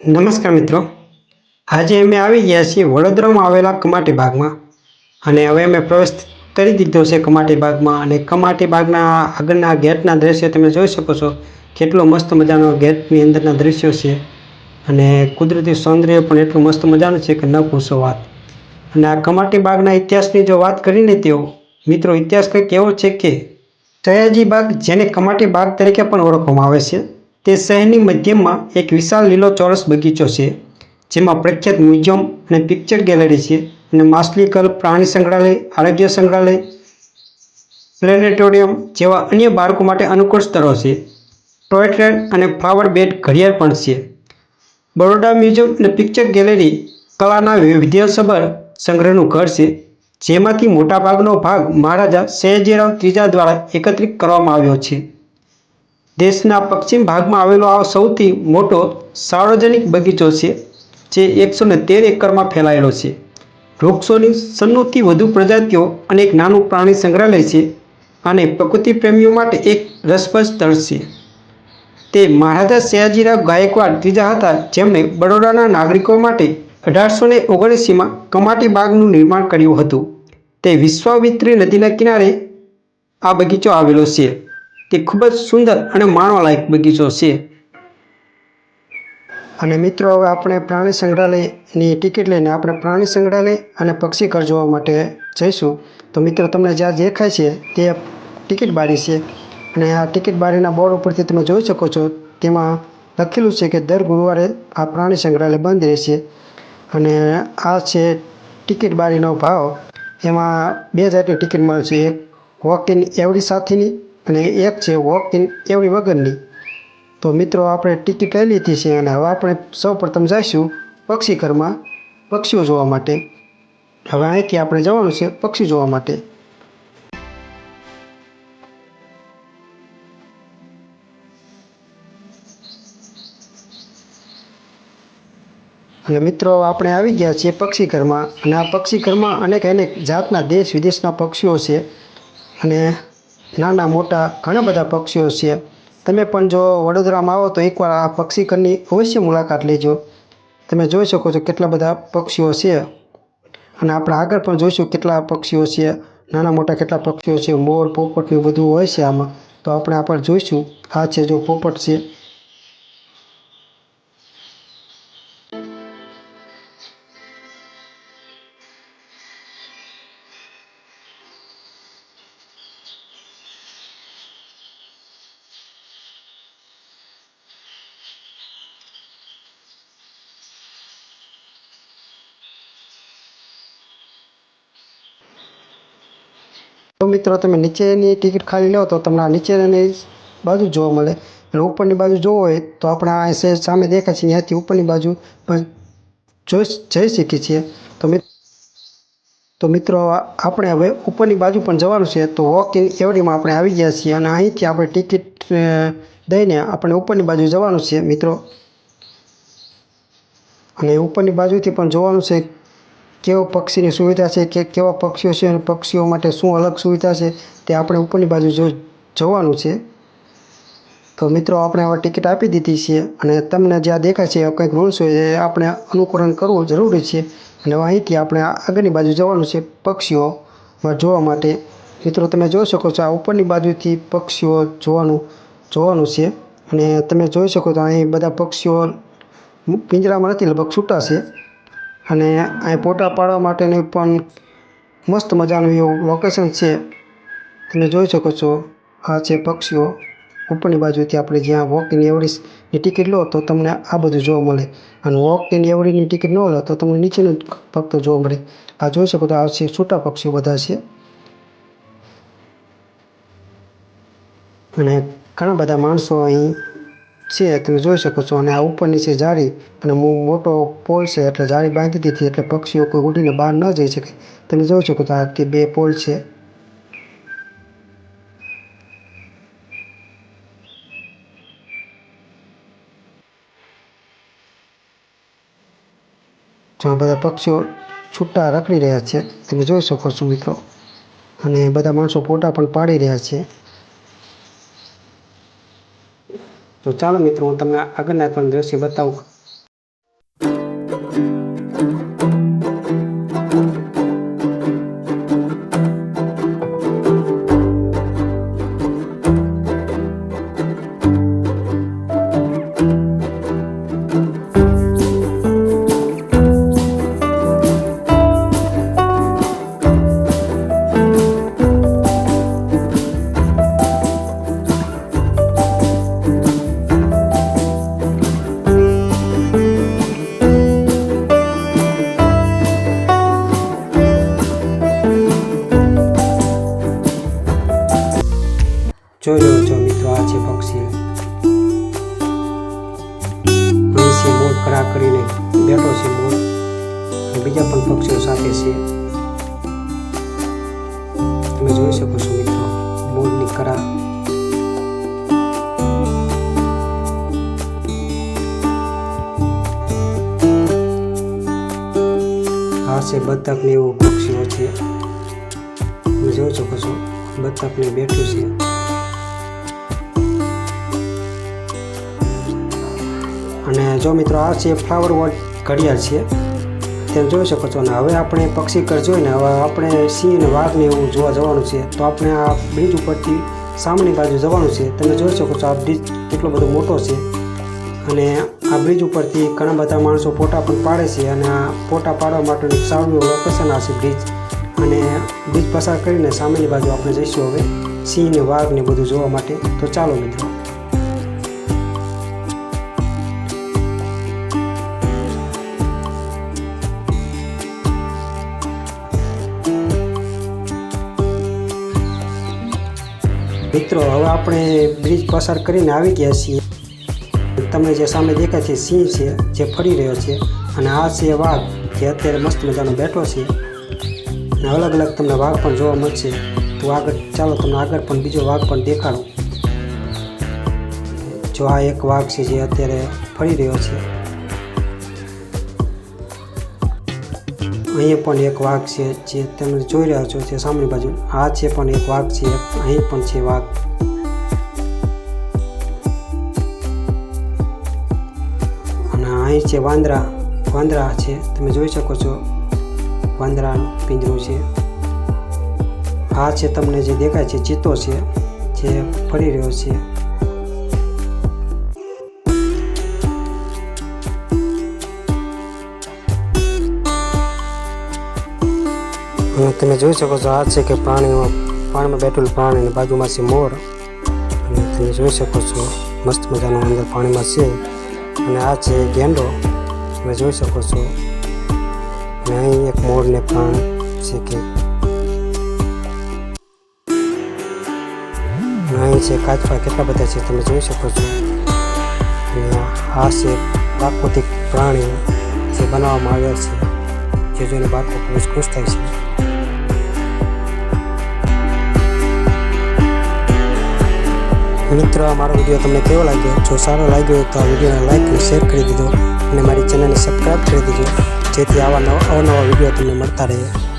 નમસ્કાર મિત્રો. આજે અમે આવી ગયા છીએ વડોદરામાં આવેલા કમાટી બાગમાં અને હવે અમે પ્રવેશ કરી દીધો છે કમાટી બાગમાં અને કમાટી બાગના આગળના ગેટના દ્રશ્ય તમે જોઈ શકો છો કેટલો મસ્ત મજાનો ગેટની અંદરના દૃશ્યો છે અને કુદરતી સૌંદર્ય પણ એટલું મસ્ત મજાનું છે કે ન પૂછો વાત. અને આ કમાટી બાગના ઇતિહાસની જો વાત કરીને તેઓ, મિત્રો, ઇતિહાસ કંઈક એવો છે કે સયાજી બાગ જેને કમાટી બાગ તરીકે પણ ઓળખવામાં આવે છે. તે શહેરની મધ્યમાં એક વિશાળ લીલો ચોરસ બગીચો છે, જેમાં પ્રખ્યાત મ્યુઝિયમ અને પિક્ચર ગેલેરી છે અને માછલી કલ પ્રાણી સંગ્રહાલય, આરોગ્ય સંગ્રહાલય, પ્લેનેટોરિયમ જેવા અન્ય બાળકો માટે અનુકૂળ સ્થળો છે. ટોય ટ્રેન અને ફ્લાવર બેડ ઘડિયાળ પણ છે. બરોડા મ્યુઝિયમ અને પિક્ચર ગેલેરી કલાના વિદ્યાસભર સંગ્રહનું ઘર છે, જેમાંથી મોટાભાગનો ભાગ મહારાજા સયાજીરાવ ત્રીજા દ્વારા એકત્રિત કરવામાં આવ્યો છે. દેશના પશ્ચિમ ભાગમાં આવેલો આ સૌથી મોટો સાર્વજનિક બગીચો છે, જે એકસો ને તેર એકરમાં ફેલાયેલો છે. વૃક્ષોની સન્નુથી વધુ પ્રજાતિઓ અને એક નાનું પ્રાણી સંગ્રહાલય છે અને પ્રકૃતિ પ્રેમીઓ માટે એક રસપ્રદ સ્થળ છે. તે મહારાજા સયાજીરાવ ગાયકવાડ ત્રીજા હતા, જેમણે બરોડાના નાગરિકો માટે અઢારસો ને ઓગણએંસીમાં કમાટી બાગનું નિર્માણ કર્યું હતું. તે વિશ્વામિત્રી નદીના કિનારે આ બગીચો આવેલો છે. તે ખૂબ જ સુંદર અને માણવાલાયક બગીચો છે. અને મિત્રો, હવે આપણે પ્રાણી સંગ્રહાલયની ટિકિટ લઈને આપણે પ્રાણી સંગ્રહાલય અને પક્ષી ઘર જોવા માટે જઈશું. તો મિત્રો, તમને જ્યાં દેખાય છે તે ટિકિટ બારી છે. અને આ ટિકિટ બારીના બોર્ડ ઉપરથી તમે જોઈ શકો છો, તેમાં લખેલું છે કે દર ગુરુવારે આ પ્રાણી સંગ્રહાલય બંધ રહેશે. અને આ છે ટિકિટ બારીનો ભાવ. એમાં બે જાતની ટિકિટ મળે છે. એક વોક ઇન એવડી સાથેની અને એક છે વોક ઇન એવડી વગરની. તો મિત્રો, આપણે ટિકિટ લઈ લીધી છે અને હવે આપણે સૌ પ્રથમ જઈશું પક્ષી ઘરમાં પક્ષીઓ જોવા માટે. હવે અહીંથી આપણે જવાનું છે પક્ષી જોવા માટે. મિત્રો, આપણે આવી ગયા છીએ પક્ષી ઘરમાં. અને આ પક્ષી ઘરમાં અનેક અનેક જાતના દેશ વિદેશના પક્ષીઓ છે. અને નાના મોટા ઘણા બધા પક્ષીઓ છે. તમે પણ જો વડોદરામાં આવો તો એકવાર આ પક્ષી ઘરની અવશ્ય મુલાકાત લેજો. તમે જોઈ શકો છો કેટલા બધા પક્ષીઓ છે. અને આપણે આગળ પણ જોઈશું કેટલા પક્ષીઓ છે, નાના મોટા કેટલા પક્ષીઓ છે, મોર, પોપટ એવું બધું હોય છે આમાં. તો આપણે આ પણ જોઈશું. આ છે જો પોપટ છે. તો મિત્રો, તમે નીચેની ટિકિટ ખાલી લો તો તમને આ નીચેની બાજુ જોવા મળે. અને ઉપરની બાજુ જોવો હોય તો આપણે આ સહેજ સામે દેખાય છે. ત્યાંથી ઉપરની બાજુ પણ જોઈ જઈ શકીએ છીએ. તો તો મિત્રો, આપણે હવે ઉપરની બાજુ પણ જવાનું છે. તો વોક ઇન એવડીમાં આપણે આવી ગયા છીએ અને અહીંથી આપણે ટિકિટ દઈને આપણે ઉપરની બાજુ જવાનું છે, મિત્રો. અને ઉપરની બાજુથી પણ જોવાનું છે કેવો પક્ષીની સુવિધા છે, કે કેવા પક્ષીઓ છે અને પક્ષીઓ માટે શું અલગ સુવિધા છે, તે આપણે ઉપરની બાજુ જો જોવાનું છે. તો મિત્રો, આપણે હવે ટિકિટ આપી દીધી છે અને તમને જ્યાં દેખાય છે કંઈક રૂલ્સ હોય, એ આપણે અનુકરણ કરવું જરૂરી છે. અને અહીંથી આપણે આગળની બાજુ જવાનું છે પક્ષીઓમાં જોવા માટે. મિત્રો, તમે જોઈ શકો છો, આ ઉપરની બાજુથી પક્ષીઓ જોવાનું જોવાનું છે. અને તમે જોઈ શકો તો અહીં બધા પક્ષીઓ પિંજરામાં નથી, લગભગ છૂટા છે. અને અહીં ફોટા પાડવા માટેની પણ મસ્ત મજાનું એવું લોકેશન છે. તમે જોઈ શકો છો, આ છે પક્ષીઓ. ઉપરની બાજુથી આપણે જ્યાં વોક ઇન એવરેસ્ટની ટિકિટ લો તો તમને આ બધું જોવા મળે. અને વોક ઇન એવરીની ટિકિટ ન લો તો તમને નીચેનું ફક્ત જોવા મળે. આ જોઈ શકો તો આ છે છૂટા પક્ષીઓ બધા છે. અને ઘણા બધા માણસો અહીં છે, તમે જોઈ શકો છો. અને આ ઉપરની છે જાળી અને મોટો પોલ છે, એટલે જાળી બાંધી દીધી, એટલે પક્ષીઓ કોઈ ઉડીને બહાર ન જઈ શકે. તમે જોઈ શકો છો આ તે બે પોલ છે. જ્યાં બધા પક્ષીઓ છૂટા રખડી રહ્યા છે. તમે જોઈ શકો છો મિત્રો. અને બધા માણસો ફોટા પણ પાડી રહ્યા છે. તો ચાલો મિત્રો હું તમને આગળના પણ દ્રશ્ય બતાવું. છે કરીને બેઠો છે મોર બીજા પણ પક્ષીઓ સાથે છે. તમે જોઈ શકો છો મિત્રો, મોરની કરા. આ છે બતક ને એવું પક્ષીઓ છે. તમે જોઈ શકો છો બતક ને બેઠું છે. અને જો મિત્રો આ છે ફ્લાવર વોટ ઘડિયાળ છે, તેમ જોઈ શકો છો. અને હવે આપણે પક્ષી ઘર જોઈને હવે આપણે સિંહ અને વાઘને એવું જોવા જવાનું છે. તો આપણે આ બ્રિજ ઉપરથી સામેની બાજુ જવાનું છે. તમે જોઈ શકો છો આ બ્રિજ કેટલો બધો મોટો છે. અને આ બ્રિજ ઉપરથી ઘણા બધા માણસો ફોટા પણ પાડે છે અને આ ફોટા પાડવા માટેનું સારું એવું લોકેશન આ છે બ્રિજ અને બ્રિજ પસાર કરીને સામેની બાજુ આપણે જઈશું હવે સિંહ ને વાઘને બધું જોવા માટે. તો ચાલો મિત્રો. મિત્રો, હવે આપણે બ્રિજ પસાર કરીને આવી ગયા છીએ. તમે જે સામે દેખાય છે, સિંહ છે, જે ફરી રહ્યો છે. અને આ છે વાઘ, જે અત્યારે મસ્ત મજાનો બેઠો છે. અને અલગ અલગ તમને વાઘ પણ જોવા મળશે. તો આગળ ચાલો તમને આગળ પણ બીજો વાઘ પણ દેખાડું. જો આ એક વાઘ છે જે અત્યારે ફરી રહ્યો છે. અહીંયા પણ એક વાઘ છે જે તમે જોઈ રહ્યા છો તે સામેની બાજુ. આ છે પણ એક વાઘ છે, અહીં પણ છે વાઘ. અને અહીં છે વાંદરા. વાંદરા છે, તમે જોઈ શકો છો. વાંદરાનું પિંજરું છે. આ છે તમને જે દેખાય છે, ચિત્તો છે, જે ફરી રહ્યો છે. તમે જોઈ શકો છો, આ છે કે પાણીમાં પાણીમાં બેઠેલું પાણી અને બાજુમાં છે મોર. અને તમે જોઈ શકો છો, મસ્ત મજાનું અંદર પાણીમાં છે. અને આ છે ગેંડો. તમે જોઈ શકો છો. અને અહીં એક મોરને પણ છે કે અહીં છે કાચપા કેટલા બધા છે, તમે જોઈ શકો છો. અને આ છે પ્રાકૃતિક પ્રાણી જે બનાવવામાં આવ્યા છે, જે જોઈને બાળકો ખૂબ જ ખુશ થાય છે. મિત્રો આ મારો વીડિયો તમને કેવો લાગ્યો? જો સારો લાગ્યો હોય તો આ વિડીયોને લાઈક અને શેર કરી દીધો. અને મારી ચેનલને સબસ્ક્રાઈબ કરી દીધો. જેથી આવા નવા અવનવા વીડિયો તમને મળતા રહે.